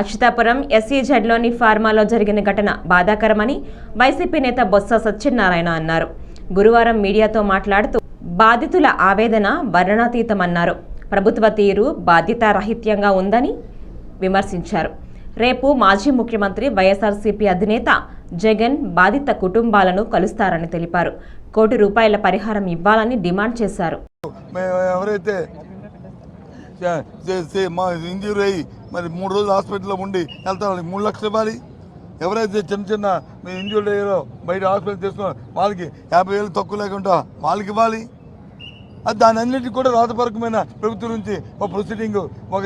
అచ్యుతాపురం ఎస్ఈజెడ్లోని ఫార్మాలో జరిగిన ఘటన బాధాకరమని వైసీపీ నేత బొత్స సత్యనారాయణ అన్నారు. గురువారం మీడియాతో మాట్లాడుతూ బాధితుల ఆవేదన వర్ణనాతీతమన్నారు. ప్రభుత్వ తీరు బాధ్యతారహిత్యంగా ఉందని విమర్శించారు. రేపు మాజీ ముఖ్యమంత్రి వైఎస్ఆర్సీపీ అధినేత జగన్ బాధిత కుటుంబాలను కలుస్తారని తెలిపారు. కోటి రూపాయల పరిహారం ఇవ్వాలని డిమాండ్ చేశారు. ఎవరైతే మా ఇంజూరీ అయ్యి మరి మూడు రోజులు హాస్పిటల్లో ఉండి వెళ్తారు. మూడు లక్షలు ఇవ్వాలి. ఎవరైతే చిన్న చిన్న మీ ఇంజూరీ అయ్యారో బయట హాస్పిటల్ తీసుకున్నారో వాళ్ళకి యాభై వేలు తక్కువ లేకుండా వాళ్ళకి ఇవ్వాలి. అది దాని అన్నిటికీ కూడా రాతపరకమైన ప్రభుత్వం నుంచి ఒక ప్రొసీడింగ్ ఒక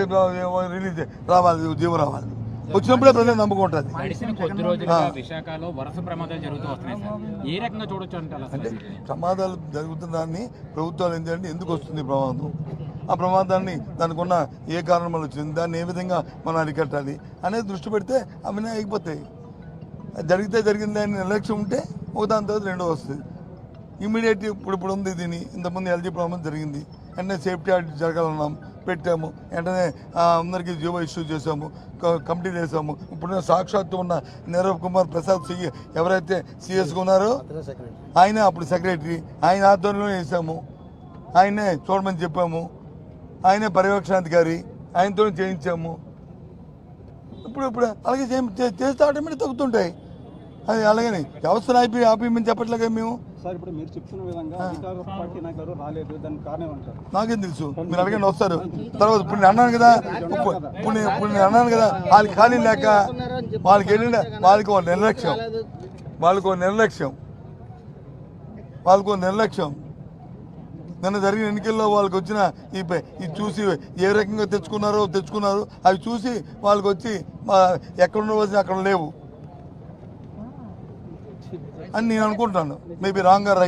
రిలీజ్ రావాలి జీవో రావాలి. వచ్చినప్పుడే ప్రజలు నమ్మకం ఉంటుంది. గడిచిన కొద్ది రోజులుగా విశాఖలో వరుస ప్రమాదాలు జరుగుతూ వస్తున్నాయి సార్. ఏ రకంగా చూడొచ్చు అంటారు అంటే అసలు ప్రమాదాలు జరుగుతున్నదాన్ని ప్రభుత్వాలు ఏంటంటే ఎందుకు వస్తుంది ప్రమాదం? ఆ ప్రమాదాన్ని దానికి ఉన్న ఏ కారణం వల్ల వచ్చింది దాన్ని ఏ విధంగా మనం అరికట్టాలి అనేది దృష్టి పెడితే అవన్నీ అయిపోతాయి అది జరిగితే జరిగింది అని నిర్లక్ష్యం ఉంటే ఒక దాని తర్వాత రెండో వస్తుంది. ఇమీడియట్ ఇప్పుడు ఇప్పుడు ఉంది దీని ఇంతకుముందు ఎల్జీ ప్రమాదం జరిగింది. వెంటనే సేఫ్టీ ఆడిట్ జరగాలన్నాం పెట్టాము. వెంటనే అందరికీ జీవో ఇష్యూ చేసాము కమిటీ చేసాము ఇప్పుడు సాక్షాత్తు ఉన్న నీరవ్ కుమార్ ప్రసాద్ సి ఎవరైతే సిఎస్గా ఉన్నారో ఆయనే అప్పుడు సెక్రటరీ ఆయన ఆధ్వర్యంలో వేసాము ఆయనే చూడమని చెప్పాము. ఆయనే పర్యవేక్షణాధికారి ఆయనతో చేయించాము. ఇప్పుడు ఇప్పుడు అలాగే చేస్తే ఆటోమేటిక్ తగ్గుతుంటాయి. అది అలాగని. వ్యవస్థను ఆపి ఆపేయమని చెప్పట్లేగా మేము? సార్ ఇప్పుడు మీరు చెప్తున్న విధంగా అధికార పార్టీ నాయకులు రాలేదు దానికి కారణం ఏమంటారు? నాకేం తెలుసు? మీరు అడగండి వస్తారు. తర్వాత ఇప్పుడు నేను అన్నాను కదా ఇప్పుడు ఇప్పుడు నేను ఇప్పుడు నేను అన్నాను కదా వాళ్ళకి ఖాళీ లేక వాళ్ళకి ఏంటంటే వాళ్ళకి ఒక నిర్లక్ష్యం. వాళ్ళకి ఒక నిర్లక్ష్యం. వాళ్ళకు ఒక నిర్లక్ష్యం. నిన్న జరిగిన ఎన్నికల్లో వాళ్ళకి వచ్చిన ఈ ఇది చూసి ఏ రకంగా తెచ్చుకున్నారో తెచ్చుకున్నారు అవి చూసి వాళ్ళకి వచ్చి ఎక్కడ ఉండవలసిన అక్కడ లేవు. అని నేను అనుకుంటాను. Maybe wrong right